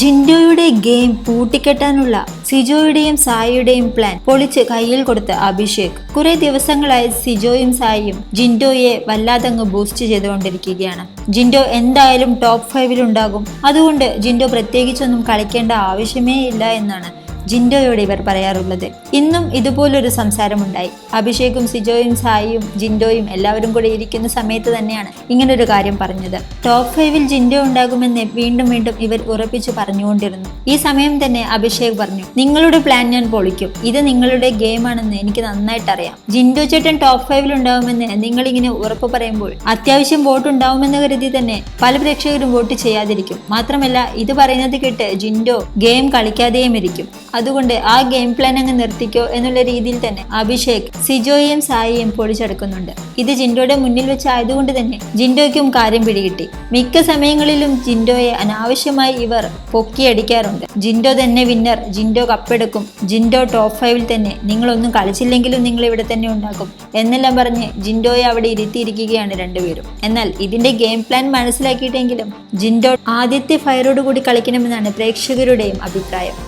ജിൻഡോയുടെ game പൂട്ടിക്കെട്ടാനുള്ള സിജോയുടെയും സായിയുടെയും plan പൊളിച്ച് കയ്യിൽ കൊടുത്ത് അഭിഷേക്. കുറെ ദിവസങ്ങളായി സിജോയും സായിയും ജിൻഡോയെ വല്ലാതങ്ങ് ബൂസ്റ്റ് ചെയ്തുകൊണ്ടിരിക്കുകയാണ്. ജിൻഡോ എന്തായാലും ടോപ്പ് ഫൈവിൽ ഉണ്ടാകും. അതുകൊണ്ട് ജിൻഡോ പ്രത്യേകിച്ചൊന്നും കളിക്കേണ്ട ആവശ്യമേ ഇല്ല എന്നാണ് ജിൻഡോയോട് ഇവർ പറയാറുള്ളത്. ഇന്നും ഇതുപോലൊരു സംസാരമുണ്ടായി. അഭിഷേകും സിജോയും സായിയും ജിൻഡോയും എല്ലാവരും കൂടെ ഇരിക്കുന്ന സമയത്ത് തന്നെയാണ് ഇങ്ങനൊരു കാര്യം പറഞ്ഞത്. ടോപ്പ് ഫൈവിൽ ജിൻഡോ ഉണ്ടാകുമെന്ന് വീണ്ടും വീണ്ടും ഇവർ ഉറപ്പിച്ചു പറഞ്ഞുകൊണ്ടിരുന്നു. ഈ സമയം തന്നെ അഭിഷേക് പറഞ്ഞു നിങ്ങളുടെ പ്ലാൻ ഞാൻ പൊളിക്കും. ഇത് നിങ്ങളുടെ ഗെയിമാണെന്ന് എനിക്ക് നന്നായിട്ട് അറിയാം ജിൻഡോ ചേട്ടൻ ടോപ്പ് ഫൈവിൽ ഉണ്ടാവുമെന്ന് നിങ്ങളിങ്ങനെ ഉറപ്പ് പറയുമ്പോൾ അത്യാവശ്യം വോട്ട് ഉണ്ടാവുമെന്ന് കരുതി തന്നെ പല പ്രേക്ഷകരും വോട്ട് ചെയ്യാതിരിക്കും. മാത്രമല്ല ഇത് പറയുന്നത് കേട്ട് ജിൻഡോ ഗെയിം കളിക്കാതെയും ഇരിക്കും. അതുകൊണ്ട് ആ ഗെയിം പ്ലാൻ അങ്ങ് നിർത്തിക്കോ എന്നുള്ള രീതിയിൽ തന്നെ അഭിഷേക് സിജോയെയും സായിയെയും പൊളിച്ചെടുക്കുന്നുണ്ട് ഇത് ജിൻഡോയുടെ മുന്നിൽ വെച്ച് ആയതുകൊണ്ട് തന്നെ ജിൻഡോയ്ക്കും കാര്യം പിടികിട്ടി. മിക്ക സമയങ്ങളിലും ജിൻഡോയെ അനാവശ്യമായി ഇവർ പൊക്കിയടിക്കാറുണ്ട്. ജിൻഡോ തന്നെ വിന്നർ ജിൻഡോ കപ്പെടുക്കും. ജിൻഡോ ടോപ്പ് ഫൈവിൽ തന്നെ നിങ്ങളൊന്നും കളിച്ചില്ലെങ്കിലും നിങ്ങൾ ഇവിടെ തന്നെ ഉണ്ടാക്കും എന്നെല്ലാം പറഞ്ഞ് ജിൻഡോയെ അവിടെ ഇരുത്തിയിരിക്കുകയാണ് രണ്ടുപേരും. എന്നാൽ ഇതിന്റെ ഗെയിം പ്ലാൻ മനസ്സിലാക്കിയിട്ടെങ്കിലും ജിൻഡോ ആദ്യത്തെ ഫയറോട് കൂടി കളിക്കണമെന്നാണ് പ്രേക്ഷകരുടെയും അഭിപ്രായം.